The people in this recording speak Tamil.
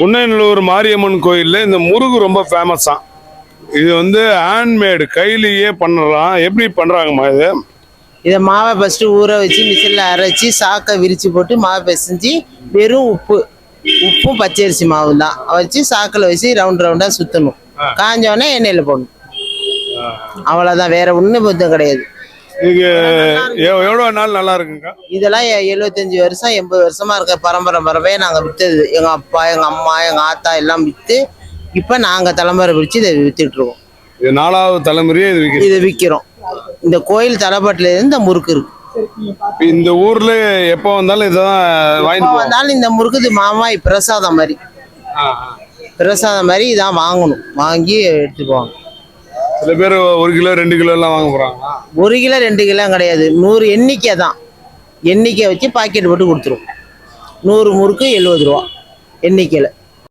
புன்னைநல்லூர் மாரியம்மன் கோயிலில் இந்த முருகு ரொம்ப ஃபேமஸாம் இது வந்து ஹேண்ட்மேடு கையிலேயே பண்ணலாம். எப்படி பண்ணுறாங்கம்மா இது? இதை மாவை ஃபஸ்ட்டு ஊற வச்சு மிஷினில் அரைச்சி சாக்கை விரித்து போட்டு மாவை பிசைஞ்சு வெறும் உப்பு. உப்பும் பச்சரிசி மாவும் தான். வச்சு சாக்கில் வச்சு ரவுண்ட் ரவுண்டாக சுற்றணும் காஞ்சோடனே எண்ணெயில் போடணும். அவ்வளோதான் வேற ஒன்றும் பத்தம் கிடையாது. எவ்- எவ்வளோ நாள் நல்லா இருக்குங்க? இதெல்லாம் எழுபத்தஞ்சு வருஷம் எண்பது வருஷமா இருக்க பரம்பரை பரம்பரையே நாங்கள் விற்றது எங்கள் அப்பா எங்கள் அம்மா எங்கள் ஆத்தா எல்லாம் விற்று இப்போ நாங்கள் தலைமுறை பிடிச்சி இதை வித்துட்டு இருக்கோம். இது நாலாவது தலைமுறையே இது விற்கிது இதை விற்கிறோம் இந்த கோயில் தலைப்பட்டில இருந்து இந்த முறுக்கு இருக்கு. இந்த ஊர்ல எப்போ வந்தாலும் இதான் வாங்கிட்டு வந்தாலும் இந்த முறுக்கு இது மாமாய் பிரசாதம் மாதிரி. பிரசாதம் மாதிரி இதான் வாங்கணும். வாங்கி எடுத்துட்டு போவாங்க சில பேர் ஒரு கிலோ ரெண்டு கிலோ எல்லாம் வாங்க போறாங்களா ஒரு கிலோ ரெண்டு கிலோ கிடையாது. நூறு எண்ணிக்கை தான். எண்ணிக்கை வச்சு பாக்கெட் போட்டு கொடுத்துருவோம். நூறு முறுக்கு எழுபது ரூபா எண்ணிக்கையில்.